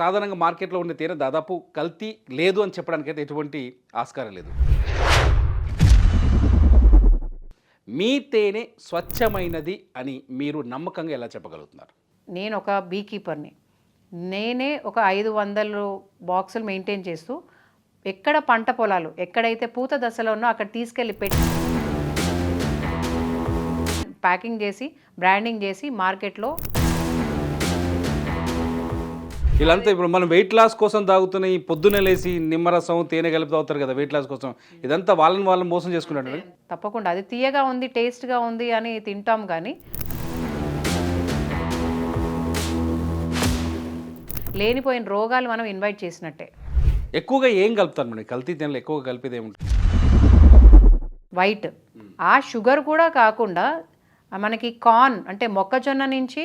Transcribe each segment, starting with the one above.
సాధారణంగా మార్కెట్లో ఉండే తేనె దాదాపు కల్తీ లేదు అని చెప్పడానికి అయితే ఎటువంటి ఆస్కారం లేదు. మీ తేనె స్వచ్ఛమైనది అని మీరు నమ్మకంగా ఎలా చెప్పగలుగుతున్నారు? నేను ఒక బీ కీపర్ని నేనే ఒక ఐదు వందలు బాక్సులు మెయింటైన్ చేస్తూ ఎక్కడ పంట పొలాలు ఎక్కడైతే పూత దశలో ఉన్నో అక్కడ తీసుకెళ్ళి పెట్టి ప్యాకింగ్ చేసి బ్రాండింగ్ చేసి మార్కెట్లో వీళ్ళంతా ఇప్పుడు మనం వెయిట్ లాస్ కోసం తాగుతున్న ఈ పొద్దున్నే లేసి నిమ్మరసం తేనె కలిపి తాగుతారు కదా వెయిట్ లాస్ కోసం. ఇదంతా వాళ్ళని వాళ్ళని మోసం చేసుకుంటారు తప్పకుండా. అది తీయగా ఉంది టేస్ట్గా ఉంది అని తింటాం కానీ. లేనిపోయిన రోగాలు మనం ఇన్వైట్ చేసినట్టే. ఎక్కువగా ఏం కలుపుతారు మేడం? కల్తీ తేనెలు ఎక్కువగా కలిపేది ఏముంటుంది? వైట్ ఆ షుగర్ కూడా కాకుండా మనకి కార్న్ అంటే మొక్కజొన్న నుంచి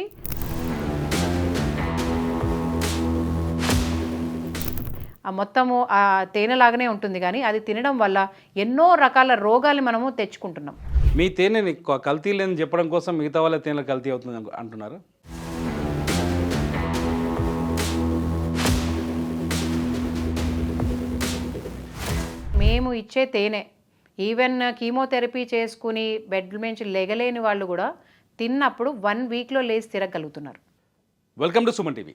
మొత్తము ఆ తేనెలాగానే ఉంటుంది కానీ అది తినడం వల్ల ఎన్నో రకాల రోగాలు మనము తెచ్చుకుంటున్నాం. మీ తేనెని కల్తీ లేదని చెప్పడం కోసం మిగతా వాళ్ళ తేనెలు కల్తీ అవుతుంది అంటున్నారు. మేము ఇచ్చే తేనె ఈవెన్ కీమోథెరపీ చేసుకుని బెడ్ నుంచి లెగలేని వాళ్ళు కూడా తిన్నప్పుడు వన్ వీక్లో లేచి తిరగలుగుతున్నారు వెల్కమ్ టు సుమన్ టీవీ.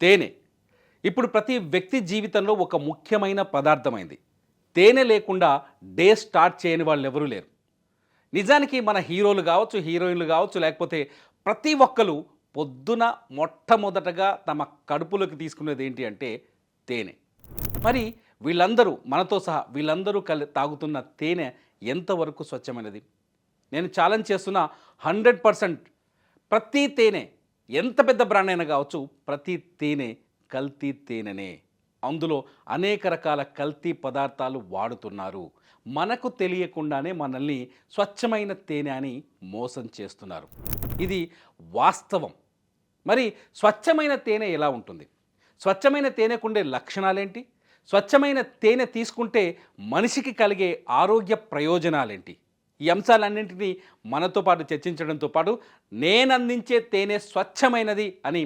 తేనె ఇప్పుడు ప్రతి వ్యక్తి జీవితంలో ఒక ముఖ్యమైన పదార్థమైంది. తేనె లేకుండా డే స్టార్ట్ చేయని వాళ్ళు ఎవరూ లేరు. నిజానికి మన హీరోలు కావచ్చు హీరోయిన్లు కావచ్చు లేకపోతే ప్రతి ఒక్కరు పొద్దున మొట్టమొదటగా తమ కడుపులోకి తీసుకునేది ఏంటి అంటే తేనె. మరి వీళ్ళందరూ మనతో సహా వీళ్ళందరూ కలి తాగుతున్న తేనె ఎంతవరకు స్వచ్ఛమైనది? నేను ఛాలెంజ్ చేస్తున్న హండ్రెడ్ పర్సెంట్ ప్రతి తేనె ఎంత పెద్ద బ్రాండ్ అయినా కావచ్చు ప్రతి తేనె కల్తీ తేనెనే. అందులో అనేక రకాల కల్తీ పదార్థాలు వాడుతున్నారు. మనకు తెలియకుండానే మనల్ని స్వచ్ఛమైన తేనె అని మోసం చేస్తున్నారు. ఇది వాస్తవం. మరి స్వచ్ఛమైన తేనె ఎలా ఉంటుంది? స్వచ్ఛమైన తేనెకుండే లక్షణాలేంటి? స్వచ్ఛమైన తేనె తీసుకుంటే మనిషికి కలిగే ఆరోగ్య ప్రయోజనాలేంటి? ఈ అంశాలన్నింటినీ మనతో పాటు చర్చించడంతో పాటు నేను అందించే తేనె స్వచ్ఛమైనది అని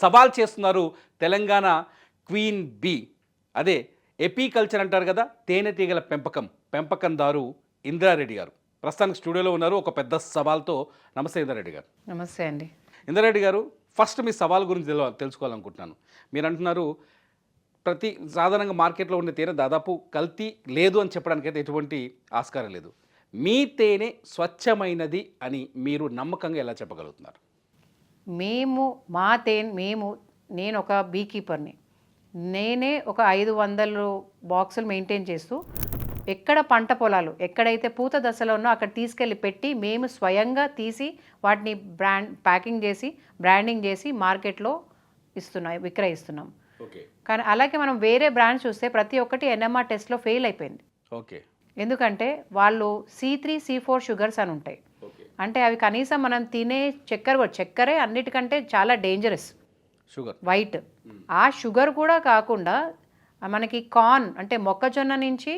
సవాల్ చేస్తున్నారు తెలంగాణ క్వీన్ బీ. అదే ఎపీకల్చర్ అంటారు కదా తేనెటీగల పెంపకం పెంపకందారు ఇందిరారెడ్డి గారు. ప్రస్తుతానికి స్టూడియోలో ఉన్నారు ఒక పెద్ద సవాల్తో. నమస్తే ఇందిరారెడ్డి గారు. నమస్తే అండి. ఇందిరారెడ్డి గారు ఫస్ట్ మీ సవాల్ గురించి తెలుసుకోవాలనుకుంటున్నాను. మీరు అంటున్నారు ప్రతి సాధారణంగా మార్కెట్లో ఉండే తేనె దాదాపు కల్తీ లేదు అని చెప్పడానికి అయితే ఎటువంటి ఆస్కారం లేదు. మీ తేనె స్వచ్ఛమైనది అని మీరు నమ్మకంగా ఎలా చెప్పగలుగుతున్నారు? మేము మా తేనె మేము నేను ఒక బీ కీపర్ని నేనే ఒక ఐదు వందలు బాక్సులు మెయింటైన్ చేస్తూ ఎక్కడ పంట పొలాలు ఎక్కడైతే పూత దశలో ఉన్నో అక్కడ తీసుకెళ్ళి పెట్టి మేము స్వయంగా తీసి వాటిని బ్రాండ్ ప్యాకింగ్ చేసి బ్రాండింగ్ చేసి మార్కెట్లో ఇస్తున్నాం విక్రయిస్తున్నాం. ఓకే. కానీ అలాగే మనం వేరే బ్రాండ్స్ చూస్తే ప్రతి ఒక్కటి ఎన్ఎంఆర్ టెస్ట్లో ఫెయిల్ అయిపోయింది. ఓకే. ఎందుకంటే వాళ్ళు C three C four sugars అని ఉంటాయి. అంటే అవి కనీసం మనం తినే చక్కెర కూడా చక్కెరే అన్నిటికంటే చాలా డేంజరస్ షుగర్ వైట్ ఆ షుగర్ కూడా కాకుండా మనకి కార్న్ అంటే మొక్కజొన్న నుంచి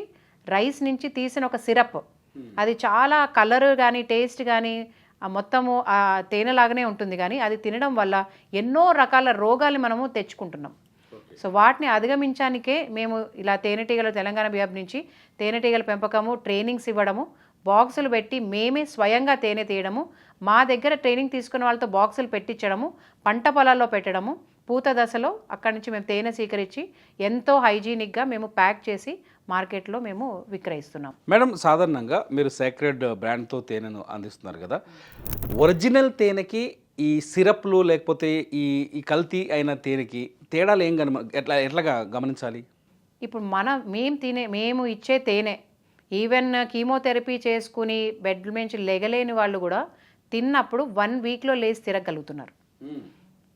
రైస్ నుంచి తీసిన ఒక సిరప్ అది చాలా కలర్ కానీ టేస్ట్ కానీ ఆ మొత్తము ఆ తేనెలాగానే ఉంటుంది. కానీ అది తినడం వల్ల ఎన్నో రకాల రోగాలు మనము తెచ్చుకుంటున్నాం. సో వాటిని అధిగమించానికే మేము ఇలా తేనెటీగల తెలంగాణ బిహాబ్ నుంచి తేనెటీగల పెంపకము ట్రైనింగ్స్ ఇవ్వడము బాక్సులు పెట్టి మేమే స్వయంగా తేనె తీయడము మా దగ్గర ట్రైనింగ్ తీసుకున్న వాళ్ళతో బాక్సులు పెట్టించడము పంట పొలాల్లో పెట్టడము పూత దశలో అక్కడి నుంచి మేము తేనె స్వీకరించి ఎంతో హైజీనిక్గా మేము ప్యాక్ చేసి మార్కెట్లో మేము విక్రయిస్తున్నాం. మేడం సాధారణంగా మీరు సేక్రెడ్ బ్రాండ్తో తేనెను అందిస్తున్నారు కదా. ఒరిజినల్ తేనెకి ఈ సిరప్లు లేకపోతే ఈ ఈ కల్తీ అయిన తేనెకి తేడాలు ఏం గమ ఎట్లా ఎట్లాగా గమనించాలి? ఇప్పుడు మన మేము తినే మేము ఇచ్చే తేనె ఈవెన్ కీమోథెరపీ చేసుకుని బెడ్ నుంచి లెగలేని వాళ్ళు కూడా తిన్నప్పుడు వన్ వీక్లో లేచి తిరగలుగుతున్నారు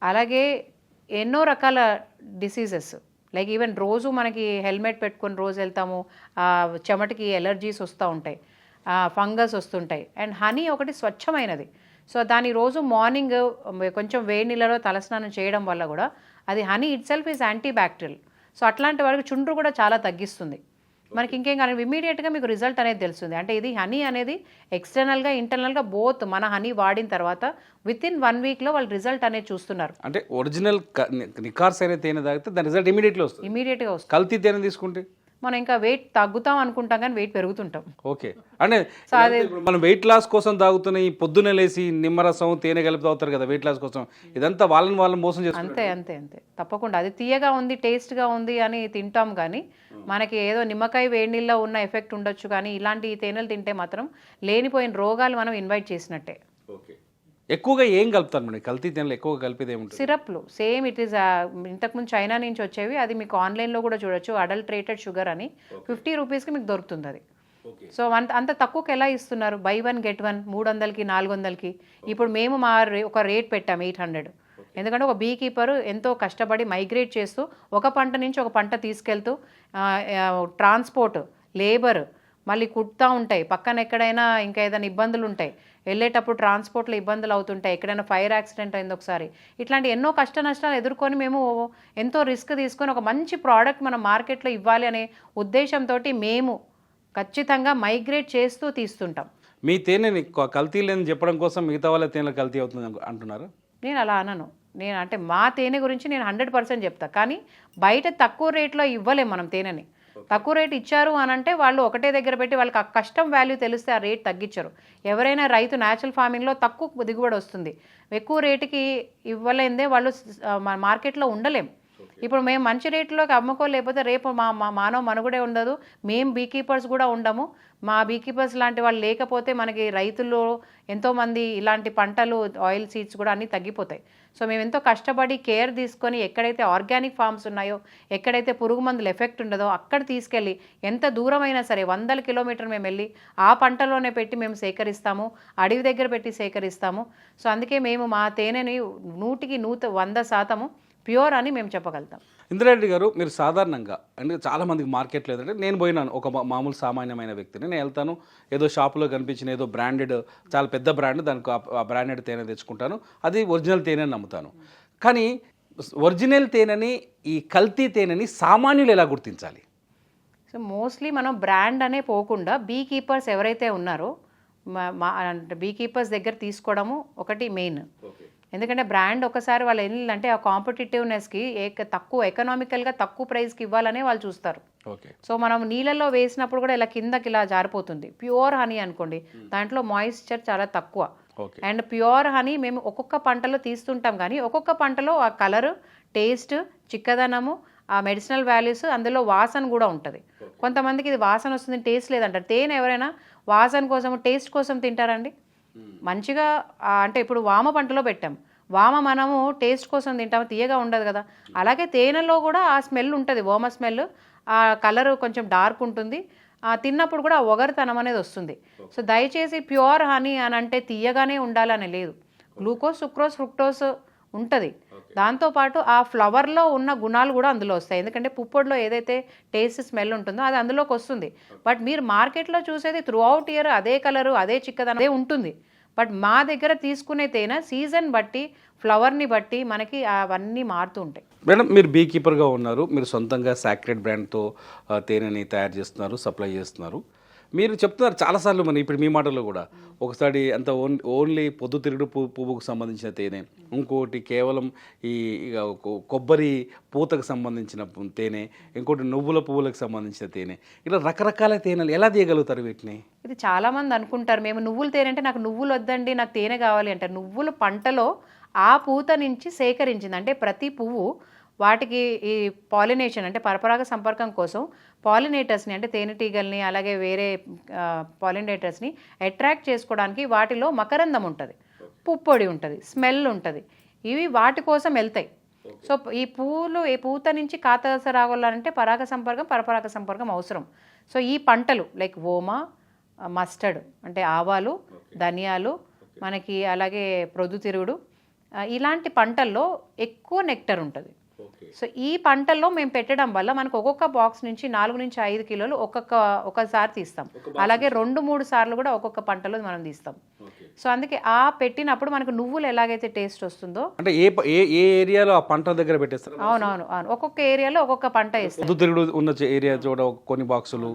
అలాగే ఎన్నో రకాల డిసీజెస్ లైక్ ఈవెన్ రోజు మనకి హెల్మెట్ పెట్టుకొని రోజు వెళ్తాము చెమటకి ఎలర్జీస్ వస్తూ ఉంటాయి ఫంగస్ వస్తుంటాయి అండ్ హనీ ఒకటి స్వచ్ఛమైనది. సో దాని రోజు మార్నింగ్ కొంచెం వేడి నీళ్ళలో తలస్నానం చేయడం వల్ల కూడా అది honey itself is antibacterial so అట్లాంటి వాళ్ళకి చుండ్రు కూడా చాలా తగ్గిస్తుంది. మనకి ఇంకేం కానీ ఇమీడియట్గా మీకు రిజల్ట్ అనేది తెలుస్తుంది. అంటే ఇది హనీ అనేది ఎక్స్టర్నల్గా ఇంటర్నల్గా బోత్ మన హనీ వాడిన తర్వాత విత్ ఇన్ వన్ వీక్లో వాళ్ళు రిజల్ట్ అనేది చూస్తున్నారు. అంటే ఒరిజినల్ నికార్స్ అయిన తేనె తాగితే దాని రిజల్ట్ ఇమీడియట్లీ వస్తుంది. ఇమీడియట్గా వస్తుంది. కల్తీ తేనె తీసుకుంటే? మనం ఇంకా వెయిట్ తగ్గుతాం అనుకుంటాం కానీ వెయిట్ పెరుగుతుంటాం. ఓకే. అంటే మనం వెయిట్ లాస్ కోసం తాగుతున్న ఈ పొద్దున లేసి నిమ్మరసం తేనె కలిపి తాగుతారు కదా వెయిట్ లాస్ కోసం. ఇదంతా వాళ్ళని వాళ్ళని మోసం చేస్తారు అంతే అంతే అంతే. తప్పకుండా. అది తీయగా ఉంది టేస్ట్గా ఉంది అని తింటాం కానీ మనకి ఏదో నిమ్మకాయ వేడి నీళ్ళలో ఉన్న ఎఫెక్ట్ ఉండొచ్చు కానీ ఇలాంటి తేనెలు తింటే మాత్రం లేనిపోయిన రోగాలు మనం ఇన్వైట్ చేసినట్టే. ఓకే. ఎక్కువగా ఏం కలుపుతారు మేడం? కల్తీ తేనెలు ఎక్కువగా కలిపేది ఏముంటుంది సిరప్లు. సేమ్ ఇట్ ఈస్ ఇంతకుముందు చైనా నుంచి వచ్చేవి. అది మీకు ఆన్లైన్లో కూడా చూడొచ్చు. అడల్ట్రేటెడ్ షుగర్ అని. ఫిఫ్టీ రూపీస్కి మీకు దొరుకుతుంది అది. ఓకే. సో అంత అంత తక్కువకి ఎలా ఇస్తున్నారు? బై వన్ గెట్ వన్ మూడు వందలకి నాలుగు వందలకి. ఇప్పుడు మేము మా ఒక రేట్ పెట్టాము ఎయిట్ హండ్రెడ్. ఎందుకంటే ఒక బీ కీపర్ ఎంతో కష్టపడి మైగ్రేట్ చేస్తూ ఒక పంట నుంచి ఒక పంట తీసుకెళ్తూ ట్రాన్స్పోర్ట్ లేబర్ మళ్ళీ కుడతా ఉంటాయి. పక్కన ఎక్కడైనా ఇంకా ఏదైనా ఇబ్బందులు ఉంటాయి. వెళ్ళేటప్పుడు ట్రాన్స్పోర్ట్లో ఇబ్బందులు అవుతుంటాయి. ఎక్కడైనా ఫైర్ యాక్సిడెంట్ అయింది ఒకసారి. ఇట్లాంటి ఎన్నో కష్ట నష్టాలు ఎదుర్కొని మేము ఎంతో రిస్క్ తీసుకొని ఒక మంచి ప్రోడక్ట్ మనం మార్కెట్లో ఇవ్వాలి అనే ఉద్దేశంతో మేము ఖచ్చితంగా మైగ్రేట్ చేస్తూ తీస్తుంటాం. మీ తేనెని కల్తీ లేదని చెప్పడం కోసం మిగతా వాళ్ళ తేనె కల్తీ అవుతుంది అంటున్నారు? నేను అలా అనను. నేను అంటే మా తేనె గురించి నేను హండ్రెడ్ పర్సెంట్ చెప్తా. కానీ బయట తక్కువ రేట్లో ఇవ్వలేం మనం తేనెని. తక్కువ రేట్ ఇచ్చారు అని అంటే వాళ్ళు ఒకటే దగ్గర పెట్టి వాళ్ళకి ఆ కష్టం వాల్యూ తెలిస్తే ఆ రేట్ తగ్గించరు. ఎవరైనా రైతు న్యాచురల్ ఫార్మింగ్లో తక్కువ దిగుబడి వస్తుంది. ఎక్కువ రేటుకి ఇవ్వలేందే వాళ్ళు మార్కెట్లో ఉండలేం. ఇప్పుడు మేము మంచి రేట్లోకి అమ్ముకోలేకపోతే రేపు మా మా మానవ మనుగడే ఉండదు. మేము బీ కీపర్స్ కూడా ఉండము. మా బీ కీపర్స్ లాంటి వాళ్ళు లేకపోతే మనకి రైతులు ఎంతోమంది ఇలాంటి పంటలు ఆయిల్ సీడ్స్ కూడా అన్నీ తగ్గిపోతాయి. సో మేము ఎంతో కష్టపడి కేర్ తీసుకొని ఎక్కడైతే ఆర్గానిక్ ఫార్మ్స్ ఉన్నాయో ఎక్కడైతే పురుగు మందులు ఎఫెక్ట్ ఉండదో అక్కడ తీసుకెళ్ళి ఎంత దూరమైనా సరే వందల కిలోమీటర్ మేము వెళ్ళి ఆ పంటలోనే పెట్టి మేము సేకరిస్తాము. అడవి దగ్గర పెట్టి సేకరిస్తాము. సో అందుకే మేము మా తేనెని నూటికి నూత వంద శాతము ప్యూర్ అని మేము చెప్పగలుగుతాం. ఇందిరారెడ్డి గారు మీరు సాధారణంగా అంటే చాలా మందికి మార్కెట్ లేదంటే నేను పోయినాను ఒక మామూలు సామాన్యమైన వ్యక్తిని. నేను వెళ్తాను ఏదో షాపులో కనిపించిన ఏదో బ్రాండెడ్ చాలా పెద్ద బ్రాండ్ దానికి ఆ- బ్రాండెడ్ తేనె తెచ్చుకుంటాను. అది ఒరిజినల్ తేనె అని నమ్ముతాను. కానీ ఒరిజినల్ తేనెని ఈ కల్తీ తేనెని సామాన్యులు ఎలా గుర్తించాలి? సో మోస్ట్లీ మనం బ్రాండ్ అనే పోకుండా బీ కీపర్స్ ఎవరైతే ఉన్నారో మా- మా అంటే బీ కీపర్స్ దగ్గర తీసుకోవడము ఒకటి మెయిన్. ఎందుకంటే బ్రాండ్ ఒకసారి వాళ్ళు వెళ్ళాలంటే ఆ కాంపిటేటివ్నెస్కి తక్కువ ఎకనామికల్గా తక్కువ ప్రైస్కి ఇవ్వాలనే వాళ్ళు చూస్తారు. ఓకే. సో మనం నీళ్ళల్లో వేసినప్పుడు కూడా ఇలా కిందకి ఇలా జారిపోతుంది. ప్యూర్ హనీ అనుకోండి దాంట్లో మాయిశ్చర్ చాలా తక్కువ. అండ్ ప్యూర్ హనీ మేము ఒక్కొక్క పంటలో తీస్తుంటాం కానీ ఒక్కొక్క పంటలో ఆ కలర్ టేస్ట్ చిక్కదనము ఆ మెడిసినల్ వాల్యూస్ అందులో వాసన కూడా ఉంటుంది. కొంతమందికి ఇది వాసన వస్తుంది టేస్ట్ లేదంటారు. తేనె ఎవరైనా వాసన కోసం టేస్ట్ కోసం తింటారండి మంచిగా అంటే ఇప్పుడు వామ పంటలో పెట్టాం. వామ మనము టేస్ట్ కోసం తింటాము తీయగా ఉండదు కదా. అలాగే తేనెలో కూడా ఆ స్మెల్ ఉంటుంది ఓమ స్మెల్. ఆ కలర్ కొంచెం డార్క్ ఉంటుంది. ఆ తిన్నప్పుడు కూడా ఆ ఒగరుతనం అనేది వస్తుంది. సో దయచేసి ప్యూర్ హనీ అని అంటే తీయగానే ఉండాలని లేదు. గ్లూకోజ్ సుక్రోజ్ ఫ్రుక్టోస్ ఉంటుంది. దాంతోపాటు ఆ ఫ్లవర్లో ఉన్న గుణాలు కూడా అందులో వస్తాయి. ఎందుకంటే పుప్పొడిలో ఏదైతే టేస్ట్ స్మెల్ ఉంటుందో అది అందులోకి వస్తుంది. బట్ మీరు మార్కెట్లో చూసేది త్రూ అవుట్ ఇయర్ అదే కలరు అదే చిక్కదనం అదే ఉంటుంది. బట్ మా దగ్గర తీసుకునే తేనె సీజన్ బట్టి ఫ్లవర్ని బట్టి మనకి అవన్నీ మారుతూ ఉంటాయి. మేడం మీరు బీ కీపర్గా ఉన్నారు. మీరు సొంతంగా సాక్రెడ్ బ్రాండ్తో తేనెని తయారు చేస్తున్నారు సప్లై చేస్తున్నారు. మీరు చెప్తున్నారు చాలాసార్లు మన ఇప్పుడు మీ మాటల్లో కూడా. ఒకసారి అంత ఓన్ ఓన్లీ పొద్దుతిరుగుడు పువ్వు పువ్వుకు సంబంధించిన తేనె. ఇంకోటి కేవలం ఈ కొబ్బరి పూతకు సంబంధించిన తేనె. ఇంకోటి నువ్వుల పువ్వులకు సంబంధించిన తేనె. ఇలా రకరకాల తేనెలు ఎలా తీయగలుగుతారు వీటిని? ఇది చాలామంది అనుకుంటారు. మేము నువ్వులు తేనె అంటే నాకు నువ్వులు వద్దండి నాకు తేనె కావాలి అంటారు. నువ్వులు పంటలో ఆ పూత నుంచి సేకరించింది. అంటే ప్రతి పువ్వు వాటికి ఈ పాలినేషన్ అంటే పరపరాగ సంపర్కం కోసం పాలినేటర్స్ని అంటే తేనెటీగల్ని అలాగే వేరే పాలినేటర్స్ని అట్రాక్ట్ చేసుకోవడానికి వాటిలో మకరందం ఉంటుంది. పుప్పొడి ఉంటుంది స్మెల్ ఉంటుంది. ఇవి వాటి కోసం వెళ్తాయి. సో ఈ పువ్వులు ఈ పూత నుంచి కాతదశ రావాలంటే పరాగ సంపర్కం పరపరాగ సంపర్కం అవసరం. సో ఈ పంటలు లైక్ ఓమ మస్టర్డ్ అంటే ఆవాలు ధనియాలు మనకి అలాగే ప్రొద్దుతిరుగుడు ఇలాంటి పంటల్లో ఎక్కువ నెక్టర్ ఉంటుంది. సో ఈ పంటల్లో మేము పెట్టడం వల్ల మనకు ఒక్కొక్క బాక్స్ నుంచి నాలుగు నుంచి ఐదు కిలోలు ఒక్కొక్క ఒకసారి తీస్తాం. అలాగే రెండు మూడు సార్లు కూడా ఒక్కొక్క పంటలో మనం తీస్తాం. సో అందుకే ఆ పెట్టినప్పుడు మనకు నువ్వులు ఎలాగైతే టేస్ట్ వస్తుందో అంటే ఏ ఏ ఏ ఏరియాలో ఆ పంట దగ్గర పెట్టేస్తారు? అవునవును అవును. ఒక్కొక్క ఏరియాలో ఒక్కొక్క పంట వేస్తాం పొద్దుతిరుగుడు ఉన్న ఏరియా చోట ఒక కొన్ని బాక్సులు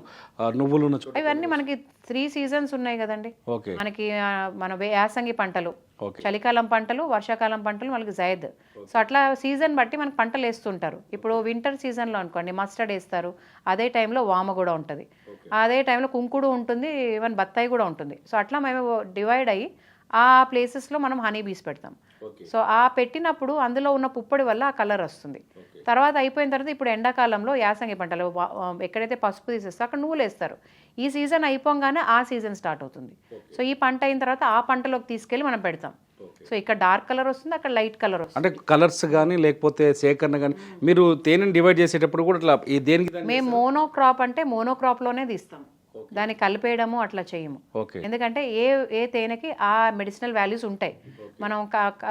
నువ్వులు ఉన్న చోట ఇవన్నీ మనకి త్రీ సీజన్స్ ఉన్నాయి కదండి. ఓకే మనకి మన యాసంగి పంటలు. చలికాలం పంటలు వర్షాకాలం పంటలు మనకి జైద్ సో అట్లా సీజన్ బట్టి మనకి పంటలు వేస్తుంటారు. ఇప్పుడు వింటర్ సీజన్లో అనుకోండి మస్టర్డ్ వేస్తారు. అదే టైంలో వామ కూడా ఉంటుంది. అదే టైంలో కుంకుడు ఉంటుంది ఈవెన్ బత్తాయి కూడా ఉంటుంది. సో అట్లా మేము డివైడ్ అయ్యి ఆ ప్లేసెస్లో మనం హనీ బీస్ పెడతాం. సో ఆ పెట్టినప్పుడు అందులో ఉన్న పుప్పొడి వల్ల ఆ కలర్ వస్తుంది. తర్వాత అయిపోయిన తర్వాత ఇప్పుడు ఎండాకాలంలో యాసంగి పంటలు ఎక్కడైతే పసుపు తీసేస్తారో అక్కడ నువ్వులు వేస్తారు. ఈ సీజన్ అయిపోగానే ఆ సీజన్ స్టార్ట్ అవుతుంది. సో ఈ పంట అయిన తర్వాత ఆ పంటలోకి తీసుకెళ్ళి మనం పెడతాం. సో ఇక్కడ డార్క్ కలర్ వస్తుంది అక్కడ లైట్ కలర్ వస్తుంది. అంటే కలర్స్ కానీ లేకపోతే సేకరణ కానీ మీరు తేనెని డివైడ్ చేసేటప్పుడు కూడా ఇట్లా ఈ దేనికి దానికి- మేము మోనో క్రాప్ అంటే మోనో క్రాప్లోనే తీస్తాం. దాన్ని కలిపేయడము అట్లా చేయము. ఎందుకంటే ఏ ఏ తేనెకి ఆ మెడిసినల్ వాల్యూస్ ఉంటాయి. మనం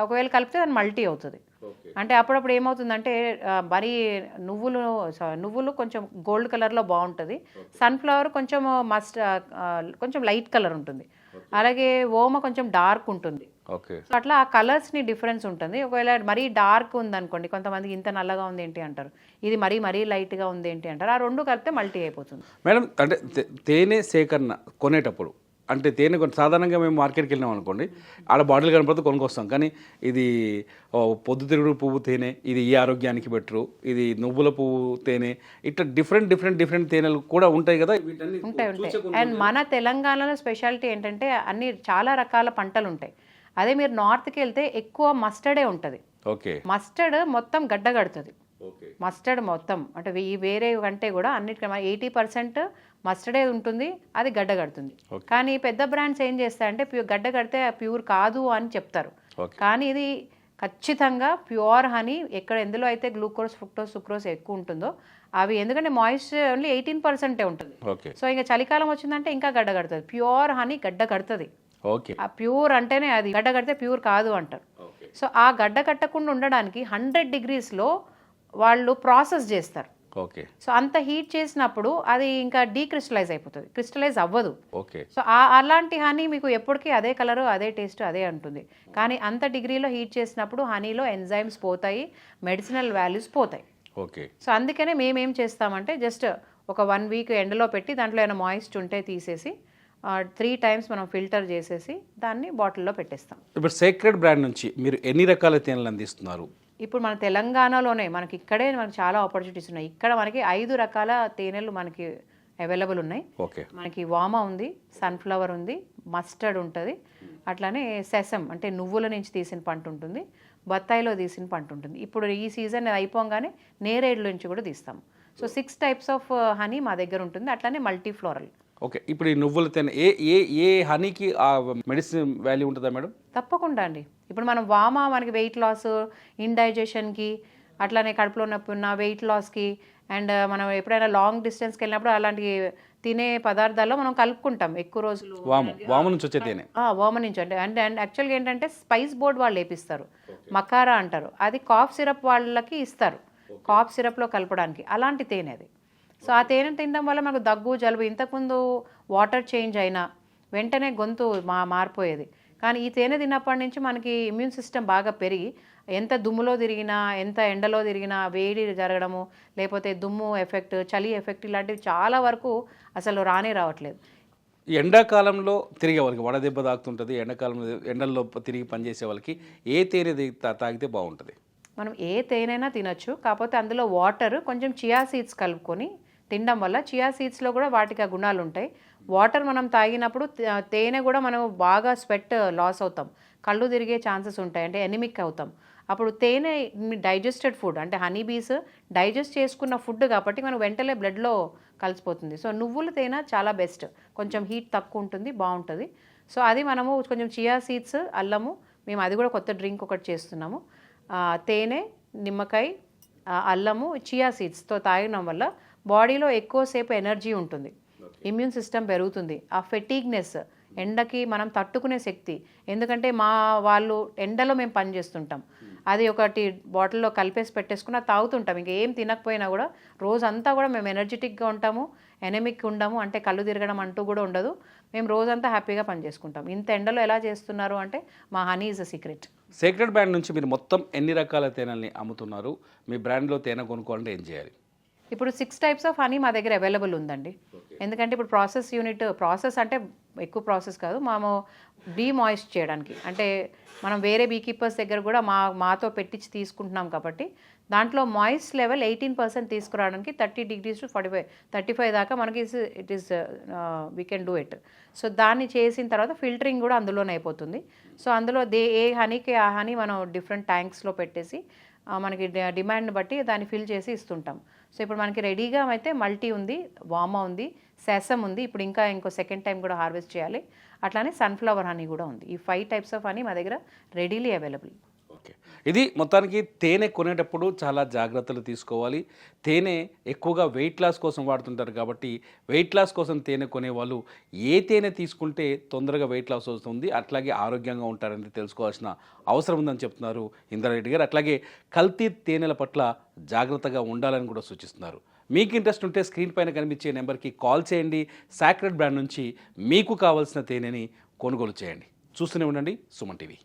ఒకవేళ కలిపితే దాని మల్టీ అవుతుంది. అంటే అప్పుడప్పుడు ఏమవుతుందంటే మరీ నువ్వులు నువ్వులు కొంచెం గోల్డ్ కలర్లో బాగుంటుంది. సన్ఫ్లవర్ కొంచెం మస్ట్ కొంచెం లైట్ కలర్ ఉంటుంది. అలాగే ఓమ కొంచెం డార్క్ ఉంటుంది. ఓకే. సో అట్లా ఆ కలర్స్ని డిఫరెన్స్ ఉంటుంది. ఒకవేళ మరీ డార్క్ ఉందనుకోండి కొంతమందికి ఇంత నల్లగా ఉంది ఏంటి అంటారు ఇది మరీ మరీ లైట్గా ఉంది ఏంటి అంటారు ఆ రెండు కలిపితే మల్టీ అయిపోతుంది. మేడం అంటే తేనె సేకరణ కొనేటప్పుడు అంటే తేనె కొన్ని సాధారణంగా మేము మార్కెట్కి వెళ్ళినాం అనుకోండి ఆడ బాటిల్ కనపడితే కొనుక్కొస్తాం. కానీ ఇది పొద్దుతిరుగుడు పువ్వు తేనె ఇది ఈ ఆరోగ్యానికి బెటరు ఇది నువ్వుల పువ్వు తేనె ఇట్లా డిఫరెంట్ డిఫరెంట్ డిఫరెంట్ తేనెలు కూడా ఉంటాయి కదా ఉంటాయి ఉంటాయి. అండ్ మన తెలంగాణలో స్పెషాలిటీ ఏంటంటే అన్ని చాలా రకాల పంటలు ఉంటాయి. అదే మీరు నార్త్కి వెళ్తే ఎక్కువ మస్టర్డే ఉంటుంది. ఓకే. మస్టర్డ్ మొత్తం గడ్డ కడుతుంది. మస్టర్డ్ మొత్తం. అంటే ఈ వేరే కంటే కూడా అన్నిటికన్నా ఎయిటీ పర్సెంట్ మస్టర్డే ఉంటుంది అది గడ్డ కడుతుంది. కానీ పెద్ద బ్రాండ్స్ ఏం చేస్తాయంటే ప్యూర్ గడ్డ కడితే ప్యూర్ కాదు అని చెప్తారు. కానీ ఇది ఖచ్చితంగా ప్యూర్ హనీ ఎక్కడ ఎందులో అయితే గ్లూకోజ్ ఫ్రుక్టోజ్ సుక్రోజ్ ఎక్కువ ఉంటుందో అవి ఎందుకంటే మాయిశ్చర్ ఓన్లీ ఎయిటీన్ పర్సెంటే ఉంటుంది. సో ఇంకా చలికాలం వచ్చిందంటే ఇంకా గడ్డ కడుతుంది. ప్యూర్ హనీ గడ్డ కడుతుంది. ఓకే. ఆ ప్యూర్ అంటేనే అది గడ్డ కడితే ప్యూర్ కాదు అంటారు. సో ఆ గడ్డ కట్టకుండా ఉండడానికి హండ్రెడ్ డిగ్రీస్లో వాళ్ళు ప్రాసెస్ చేస్తారు. ఓకే. సో అంత హీట్ చేసినప్పుడు అది ఇంకా డీక్రిస్టలైజ్ అయిపోతుంది. క్రిస్టలైజ్ అవ్వదు. ఓకే. సో ఆ అలాంటి హనీ మీకు ఎప్పటికీ అదే కలరు అదే టేస్ట్ అదే ఉంటుంది కానీ అంత డిగ్రీలో హీట్ చేసినప్పుడు హనీలో ఎంజైమ్స్ పోతాయి మెడిసినల్ వాల్యూస్ పోతాయి. ఓకే. సో అందుకనే మేమేం చేస్తామంటే జస్ట్ ఒక వన్ వీక్ ఎండలో పెట్టి దాంట్లో ఏమైనా మాయిస్ట్ ఉంటే తీసేసి త్రీ టైమ్స్ మనం ఫిల్టర్ చేసేసి దాన్ని బాటిల్లో పెట్టేస్తాం. ఇప్పుడు సేక్రెడ్ బ్రాండ్ నుంచి మీరు ఎన్ని రకాల తేనెలు అందిస్తున్నారు? ఇప్పుడు మన తెలంగాణలోనే మనకి ఇక్కడే మనకి చాలా ఆపర్చునిటీస్ ఉన్నాయి. ఇక్కడ మనకి ఐదు రకాల తేనెలు మనకి అవైలబుల్ ఉన్నాయి. ఓకే. మనకి వామ ఉంది సన్ఫ్లవర్ ఉంది మస్టర్డ్ ఉంటుంది. అట్లానే సెసమ్ అంటే నువ్వుల నుంచి తీసిన పంట ఉంటుంది బత్తాయిలో తీసిన పంట ఉంటుంది. ఇప్పుడు ఈ సీజన్ అయిపోగానే నేరేడుల నుంచి కూడా తీస్తాము so six types of honey మా దగ్గర ఉంటుంది. అట్లానే మల్టీ ఫ్లోరల్ ఓకే ఇప్పుడు ఈ నువ్వుల తేనె ఏ ఏ ఏ హనీకి ఆ మెడిసిన్ వాల్యూ ఉంటుందా మేడం? తప్పకుండా అండి. ఇప్పుడు మనం వామ మనకి వెయిట్ లాస్ ఇండైజెషన్కి అట్లానే కడుపులో నొప్పి ఉన్న వెయిట్ లాస్కి అండ్ మనం ఎప్పుడైనా లాంగ్ డిస్టెన్స్కి వెళ్ళినప్పుడు అలాంటి తినే పదార్థాల్లో మనం కలుపుకుంటాం ఎక్కువ రోజులు. వాము వాము నుంచి వచ్చే తేనె. ఓమ నుంచి అంటే అండ్ అండ్ యాక్చువల్గా ఏంటంటే స్పైస్ బోర్డ్ వాళ్ళు వేపిస్తారు. మకారా అంటారు. అది కాఫ్ సిరప్ వాళ్ళకి ఇస్తారు. కాఫ్ సిరప్లో కలపడానికి. అలాంటి తేనె అది. సో ఆ తేనె తినడం వల్ల మనకు దగ్గు జలుబు ఇంతకుముందు వాటర్ చేంజ్ అయినా వెంటనే గొంతు మా మారిపోయేది. కానీ ఈ తేనె తిన్నప్పటి నుంచి మనకి ఇమ్యూన్ సిస్టమ్ బాగా పెరిగి ఎంత దుమ్ములో తిరిగినా ఎంత ఎండలో తిరిగినా వేడి జరగడము లేకపోతే దుమ్ము ఎఫెక్ట్ చలి ఎఫెక్ట్ ఇలాంటివి చాలా వరకు అసలు రానే రావట్లేదు. ఎండాకాలంలో తిరిగే వాళ్ళకి వడదెబ్బ తాకుతుంటుంది ఎండాకాలంలో ఎండల్లో తిరిగి పనిచేసే వాళ్ళకి ఏ తేనె తాగితే బాగుంటుంది? మనం ఏ తేనైనా తినొచ్చు కాకపోతే అందులో వాటర్ కొంచెం చియా సీడ్స్ కలుపుకొని తినడం వల్ల చియా సీడ్స్లో కూడా వాటికి ఆ గుణాలు ఉంటాయి. వాటర్ మనం తాగినప్పుడు తేనె కూడా మనం బాగా స్వెట్ లాస్ uh, అవుతాం. కళ్ళు తిరిగే ఛాన్సెస్ ఉంటాయి. అంటే ఎనిమిక్ అవుతాం. అప్పుడు తేనె డైజెస్టెడ్ ఫుడ్ అంటే హనీ బీస్ డైజెస్ట్ చేసుకున్న ఫుడ్ కాబట్టి మనం వెంటనే బ్లడ్లో కలిసిపోతుంది. సో నువ్వుల తేనె చాలా బెస్ట్ కొంచెం హీట్ తక్కువ ఉంటుంది బాగుంటుంది. సో అది మనము కొంచెం చియా సీడ్స్ అల్లము మేము అది కూడా కొత్త డ్రింక్ ఒకటి చేస్తున్నాము. తేనె నిమ్మకాయ అల్లము చియా సీడ్స్తో తాగడం వల్ల బాడీలో ఎక్కువసేపు ఎనర్జీ ఉంటుంది. ఇమ్యూన్ సిస్టమ్ పెరుగుతుంది. ఆ ఫెటీగ్నెస్ ఎండకి మనం తట్టుకునే శక్తి. ఎందుకంటే మా వాళ్ళు ఎండలో మేము పని చేస్తుంటాం. అది ఒకటి బాటిల్లో కలిపేసి పెట్టేసుకుని అది తాగుతుంటాం. ఇంకా ఏం తినకపోయినా కూడా రోజంతా కూడా మేము ఎనర్జెటిక్గా ఉంటాము ఎనమిక్ ఉండము. అంటే కళ్ళు తిరగడం అంటూ కూడా ఉండదు. మేము రోజంతా హ్యాపీగా పనిచేసుకుంటాం ఇంత ఎండలో ఎలా చేస్తున్నారు అంటే మా honey is a secret secret brand నుంచి మీరు మొత్తం ఎన్ని రకాల తేనెల్ని అమ్ముతున్నారు? మీ బ్రాండ్లో తేనె కొనుక్కోవాలంటే ఏం చేయాలి? ఇప్పుడు సిక్స్ టైప్స్ ఆఫ్ హనీ మా దగ్గర అవైలబుల్ ఉందండి. ఎందుకంటే ఇప్పుడు ప్రాసెస్ యూనిట్ ప్రాసెస్ అంటే ఎక్కువ ప్రాసెస్ కాదు. మేము డీమాయిస్ట్ చేయడానికి. అంటే మనం వేరే బీ కీపర్స్ దగ్గర కూడా మా మాతో పెట్టించి తీసుకుంటున్నాం కాబట్టి దాంట్లో మాయిస్ట్ లెవెల్ ఎయిటీన్ పర్సెంట్ తీసుకురావడానికి thirty degrees to forty five thirty five దాకా మనకి it is we can do it so దాన్ని చేసిన తర్వాత ఫిల్టరింగ్ కూడా అందులోనే అయిపోతుంది. సో అందులో దే ఏ హనీకి ఆ హనీ మనం డిఫరెంట్ ట్యాంక్స్లో పెట్టేసి మనకి డి- డిమాండ్ని బట్టి దాన్ని ఫిల్ చేసి ఇస్తుంటాం. సో ఇప్పుడు మనకి రెడీగా అయితే మల్టీ ఉంది వామా ఉంది సెసమ్ ఉంది. ఇప్పుడు ఇంకా ఇంకో సెకండ్ టైం కూడా హార్వెస్ట్ చేయాలి. అట్లానే సన్ఫ్లవర్ హనీ కూడా ఉంది. ఈ ఫైవ్ టైప్స్ ఆఫ్ హనీ మా దగ్గర రెడీలీ అవైలబుల్ ఇది మొత్తానికి తేనె కొనేటప్పుడు చాలా జాగ్రత్తలు తీసుకోవాలి. తేనె ఎక్కువగా వెయిట్ లాస్ కోసం వాడుతుంటారు కాబట్టి వెయిట్ లాస్ కోసం తేనె కొనేవాళ్ళు ఏ తేనె తీసుకుంటే తొందరగా వెయిట్ లాస్ వస్తుంది అట్లాగే ఆరోగ్యంగా ఉంటారని తెలుసుకోవాల్సిన అవసరం ఉందని చెప్తున్నారు ఇంద్రారెడ్డి గారు. అట్లాగే కల్తీ తేనెల పట్ల జాగ్రత్తగా ఉండాలని కూడా సూచిస్తున్నారు. మీకు ఇంట్రెస్ట్ ఉంటే స్క్రీన్ పైన కనిపించే నెంబర్కి కాల్ చేయండి. సాక్రెడ్ బ్రాండ్ నుంచి మీకు కావాల్సిన తేనెని కొనుగోలు చేయండి. చూస్తూనే ఉండండి సుమన్ టీవీ.